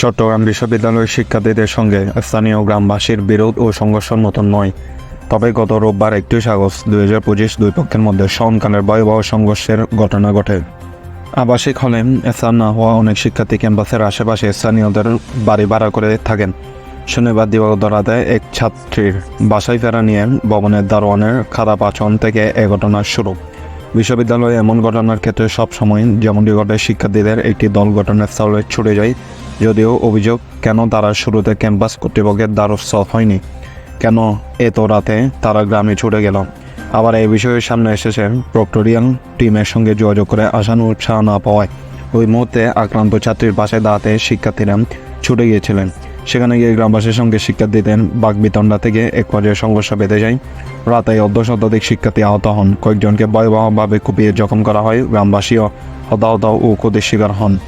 চট্টগ্রাম বিশ্ববিদ্যালয়ের শিক্ষার্থীদের সঙ্গে স্থানীয় গ্রামবাসীর বিরোধ ও সংঘর্ষের মতন নয়। তবে গত রোববার একত্রিশ আগস্ট দুই হাজার পঁচিশ দুই পক্ষের মধ্যে সনকালের ভয়াবহ সংঘর্ষের ঘটনা ঘটে। আবাসিক হলে স্থান না হওয়া অনেক শিক্ষার্থী ক্যাম্পাসের আশেপাশে স্থানীয়দের বাড়ি ভাড়া করে থাকেন। শনিবার দিবাগত রাতে এক ছাত্রীর বাসায় ফেরা নিয়ে ভবনের দারোয়ানের খারাপ আচরণ থেকে এ ঘটনার শুরু। বিশ্ববিদ্যালয়ে এমন ঘটনার ক্ষেত্রে সবসময় যেমনটি ঘটে, শিক্ষার্থীদের একটি দল ঘটনাস্থলে ছুটে যায় যদিও অভিযোগ, কেন তারা শুরুতে ক্যাম্পাস কর্তৃপক্ষের দ্বারস্থ হয়নি? কেন এত রাতে তারা গ্রামে ছুটে গেল? আবার এই বিষয়ে সামনে এসেছে প্রক্টোরিয়াল টিমের সঙ্গে যোগাযোগ করে আসানো উৎসাহ না পাওয়ায়। ওই মুহূর্তে আক্রান্ত ছাত্রীর পাশে দাঁড়াতে শিক্ষার্থীরা ছুটে গিয়েছিলেন। সেখানে গিয়ে গ্রামবাসীর সঙ্গে শিক্ষার্থীদের বাগবিতণ্ডা থেকে এক পর্যায়ে সংঘর্ষ বেঁধে যায়। রাতে অর্ধ শতাধিক শিক্ষার্থী আহত হন। কয়েকজনকে ভয়াবহভাবে কুপিয়ে জখম করা হয় গ্রামবাসীও হতাহত ও ক্ষতির শিকার হন।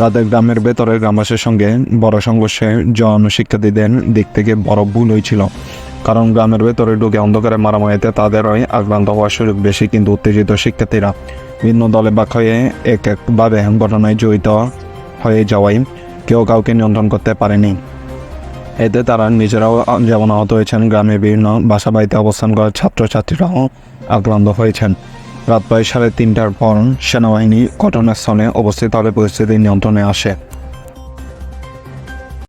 রাতে গ্রামের ভেতরে গ্রামবাসীর সঙ্গে বড় সংঘর্ষে জন শিক্ষার্থীদের দিক থেকে বড় ভুল হয়েছিল। কারণ গ্রামের ভেতরে ঢুকে অন্ধকারে মারামারিতে তাদেরই আক্রান্ত হওয়ার সুযোগ বেশি, কিন্তু উত্তেজিত শিক্ষার্থীরা ভিন্ন দলে বাক হয়ে এক একভাবে ঘটনায় জড়িত হয়ে যাওয়ায় কেউ কাউকে নিয়ন্ত্রণ করতে পারেনি। এতে তারা নিজেরাও যেমন আহত হয়েছেন গ্রামে বিভিন্ন বাসা বাড়িতে অবস্থান করা ছাত্রছাত্রীরাও আক্রান্ত হয়েছেন। রাত প্রায় সাড়ে তিনটার পর সেনাবাহিনী ঘটনাস্থলে অবস্থিত হলে পরিস্থিতি নিয়ন্ত্রণে আসে।